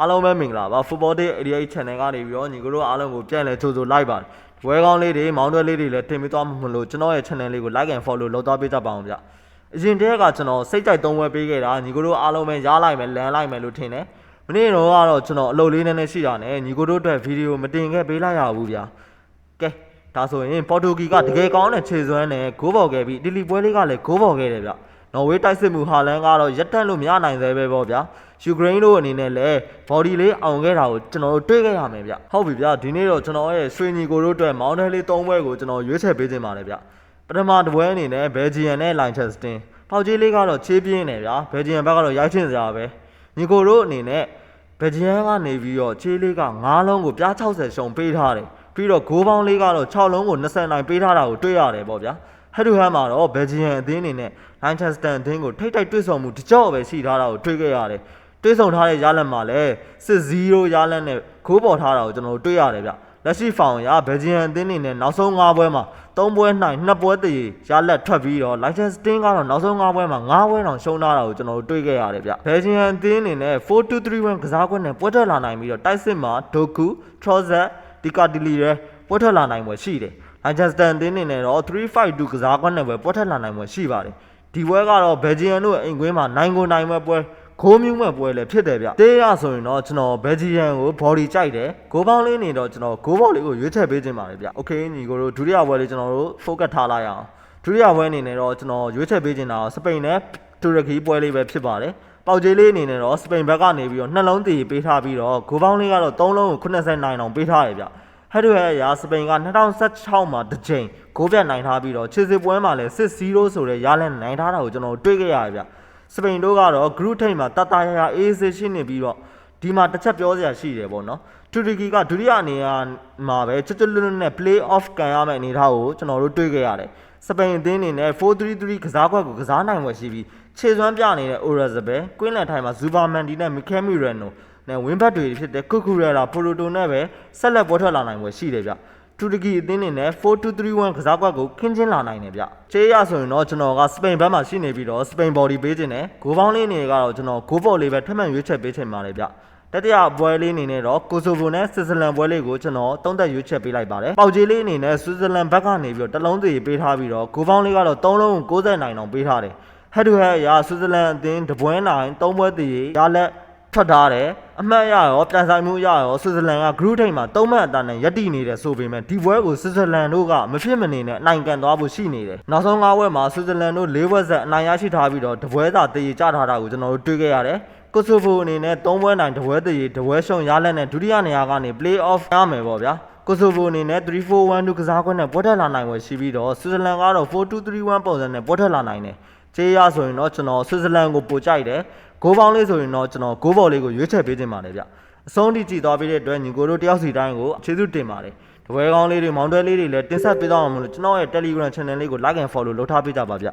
အားလုံးပဲမင်္ဂလာပါ Football Day 88 Channel ကနေပြီးတော့ညီကိုတို့အားလုံးကိုပြန်လဲကြိုဆိုလိုက်ပါတယ်ဝဲကောင်းလေးတွေမောင်းတွဲလေးတွေလည်းတင်ပြီးသွားမှာမလို့ကျွန်တော်ရဲ့ channel လေးကို like and follow လုပ်သွားပေးကြပါအောင်ဗျအရင်တည်းကကျွန်တော်စိတ်ကြိုက်သုံးဝဲပေးခဲ့တာညီကိုတို့အားလုံးပဲရားလိုက်မယ်လန်လိုက်မယ်လို့ထင်တယ်မနေ့တော့ကတော့ကျွန်တော်အလုပ်လေးနည်းနည်းရှိတာနဲ့ညီကိုတို့အတွက်ဗီဒီယိုမတင်ခဲ့ပေးလိုက်ရဘူးဗျကဲဒါဆိုရင်ပေါ်တူဂီကတကယ်ကောင်းတဲ့ခြေစွမ်းနဲ့ဂိုးပေါ်ခဲ့ပြီးဒီလီပွဲလေးကလည်းဂိုးပေါ်ခဲ့တယ်ဗျ နော်ဝေးတိုက်စစ်မှုဟာလန်ကတော့ရက်တက်လို့မရနိုင်သေးပဲပေါ့ဗျာယူကရိန်းတို့အနေနဲ့လည်း body လေးအောင်ခဲ့တာကိုကျွန်တော်တို့တွေ့ခဲ့ရမယ်ဗျဟုတ်ပြီဗျဒီနေ့တော့ကျွန်တော်ရဲ့ဆွေညီကိုတို့အတွက်မောင်းတဲလေး၃ဘွဲကိုကျွန်တော်ရွေးချယ်ပေးခြင်းပါတယ်ဗျပထမတစ်ပွဲအနေနဲ့ဘယ်ဂျီယန်နဲ့လိုင်ချက်စတင်ပေါက်ကြီးလေးကတော့ချေးပြင်းနေဗျာဘယ်ဂျီယန်ဘက်ကတော့ရိုက်ချင်စရာပဲညီကိုတို့အနေနဲ့ဘယ်ဂျီယန်ကနေပြီးတော့ချေးလေးက9လုံးကိုပြား60ရှုံပေးထားတယ်ပြီးတော့ဂိုးပေါင်းလေးကတော့6လုံးကို20နိုင်ပေးထားတာကိုတွေ့ရတယ်ပေါ့ဗျာ ဟက်ဒူဟမ်မှာတော့ဘယ်ဂျီယန်အသင်းအနေနဲ့လိုင်ချက်စတန်အသင်းကိုထိတ်တိုက်တွေ့ဆုံမှုတကြော့ပဲရှိထားတာကိုတွေ့ခဲ့ရတယ်တွေးဆုံထားတဲ့ရလတ်မှာလည်းစစ်0ရလတ်နဲ့ခိုးပေါ်ထားတာကိုကျွန်တော်တို့တွေ့ရတယ်ဗျလက်ရှိဖောင်ရဘယ်ဂျီယန်အသင်းနေနဲ့နောက်ဆုံး5ပွဲမှာ3ပွဲနိုင်2ပွဲတည်ရလက်ထွက်ပြီးတော့ license sting ကတော့နောက်ဆုံး5ပွဲမှာ5ပွဲတောင်ရှုံးထားတာကိုကျွန်တော်တို့တွေ့ခဲ့ရတယ်ဗျဘယ်ဂျီယန်အသင်းနေနဲ့4231ကစားကွက်နဲ့ပွဲထွက်လာနိုင်ပြီးတော့တိုက်စစ်မှာဒိုကူထရောဇက်ဒီကာတီလီရဲပွဲထွက်လာနိုင်ပွဲရှိတယ် Manchester အသင်းနေနဲ့တော့352ကစားကွက်နဲ့ပဲပွဲထွက်လာနိုင်ပွဲရှိပါတယ်ဒီပွဲကတော့ဘယ်ဂျီယန်တို့ရဲ့အိမ်ကွင်းမှာနိုင်ကိုနိုင်မဲ့ပွဲခိုးမြူးမဲ့ပွဲလည်းဖြစ်တယ်ဗျတေးရဆိုရင်တော့ကျွန်တော်ဘယ်ဂျီယန်ကို body ကြိုက်တယ်ဂိုးပေါင်းလေးနေတော့ကျွန်တော်ဂိုးဘော်လေးကိုရွေးချယ်ပေးခြင်းပါတယ်ဗျโอเคညီကိုတို့ဒုတိယပွဲလေးကျွန်တော်တို့ focus ထားလိုက်အောင်ဒုတိယပွဲအနေနဲ့တော့ကျွန်တော်ရွေးချယ်ပေးခြင်းတာစပိန်နဲ့တူရကီပွဲလေးပဲဖြစ်ပါတယ်ပေါက်ကြီးလေးအနေနဲ့တော့စပိန်ဘက်ကနေပြီးတော့နှလုံးတည်ပေးထားပြီးတော့ဂိုးပေါင်းလေးကတော့3လုံးကို89တောင်ပေးထားရဗျ ဟဲ့တို့ရဲ့ရာစပိန်က2016မှာတစ်ချိန်ဂိုးပြတ်နိုင်ထားပြီးတော့ခြေစစ်ပွဲမှာလည်း6-0ဆိုတဲ့ရလနဲ့နိုင်ထားတာကိုကျွန်တော်တွေ့ခဲ့ရတယ်ဗျစပိန်တို့ကတော့ group ထိပ်မှာတတရရအေးဆေးရှိနေပြီးတော့ဒီမှာတစ်ချက်ပြောစရာရှိတယ်ပေါ့နော်တူရကီကဒုတိယအနေနဲ့မှာပဲချွတ်ချွတ်လွတ်လွတ်နဲ့ play off ကန်ရမယ့်အနေအထားကိုကျွန်တော်တို့တွေ့ခဲ့ရတယ်စပိန်အသင်းအနေနဲ့4-3-3ကစားကွက်ကိုကစားနိုင်ွယ်ရှိပြီးခြေစွမ်းပြနေတဲ့ Orazabel ကွင်းလန်ထိုင်မှာ Zuberman ဒီနဲ့ Mikel Merino နဲ့ဝင်းဘတ်တွေဖြစ်တဲ့ကုကူရလာပိုလိုတိုနဲ့ပဲဆက်လက်ပေါ်ထွက်လာနိုင်ွယ်ရှိတယ်ဗျတူရကီအသင်းအနေနဲ့4231ကစားကွက်ကိုခင်းချင်းလာနိုင်တယ်ဗျ။ချေးရဆိုရင်တော့ကျွန်တော်ကစပိန်ဘက်မှာရှိနေပြီးတော့စပိန်ဘော်ဒီပေးခြင်းနဲ့ဂိုးပေါင်းလေးနေကတော့ကျွန်တော်ဂိုးဘော်လေးပဲထပ်မံရွေးချယ်ပေးချင်ပါတယ်ဗျ။တတိယပွဲလေးအနေနဲ့တော့ကိုဆိုဗိုနဲ့ဆွစ်ဇာလန်ပွဲလေးကိုကျွန်တော်တုံးသက်ရွေးချယ်ပေးလိုက်ပါတယ်။ပေါက်ကြီးလေးအနေနဲ့ဆွစ်ဇာလန်ဘက်ကနေပြီးတော့တလုံးစီပေးထားပြီးတော့ဂိုးပေါင်းလေးကတော့3လုံးကို60နိုင်အောင်ပေးထားတယ်။ဟက်ဒူဟက်အရာဆွစ်ဇာလန်အသင်းတပွဲနိုင်3ပွဲတည်ရလက် ထွက်ထားတယ်အမှတ်ရရောပြန်ဆိုင်မှုရရောဆွစ်ဇာလန်က group ထိပ်မှာ၃မှတ်အတန်းနဲ့ယက်တည်နေတယ်ဆိုပေမဲ့ဒီပွဲကိုဆွစ်ဇာလန်တို့ကမဖြစ်မနေနဲ့အနိုင်ကန်သွားဖို့ရှိနေတယ်နောက်ဆုံး၅ပွဲမှာဆွစ်ဇာလန်တို့၄ပွဲဆက်အနိုင်ရရှိထားပြီးတော့တပွဲသာတည်ကြထားတာကိုကျွန်တော်တို့တွေ့ခဲ့ရတယ်ကိုဆိုဗိုအနေနဲ့၃ပွဲနိုင်တပွဲတည်တပွဲရှုံရလက်နဲ့ဒုတိယနေရာကနေ play off ရမယ်ပေါ့ဗျာကိုဆိုဗိုအနေနဲ့3-4-1-2ကစားကွက်နဲ့ပွဲထက်လာနိုင်ွယ်ရှိပြီးတော့ဆွစ်ဇာလန်ကတော့4-2-3-1ပုံစံနဲ့ပွဲထက်လာနိုင်တယ် ခြေရဆိုရင်တော့ကျွန်တော်ဆွစ်ဇာလန်ကိုပိုကြိုက်တယ်ဂိုးပေါင်းလေးဆိုရင်တော့ကျွန်တော်ဂိုးဘော်လေးကိုရွေးချယ်ပေးခြင်းပါတယ်ဗျအဆုံးထိကြည့်သွားပြီးတဲ့အတွက်ညီကိုတို့တယောက်စီတိုင်းကိုကျေးဇူးတင်ပါတယ်တပွဲကောင်းလေးတွေမောင်တွဲလေးတွေလည်းတင်ဆက်ပေးသွားအောင်မလို့ကျွန်တော်ရဲ့ Telegram channel လေးကို like and follow လုပ်ထားပေးကြပါဗျ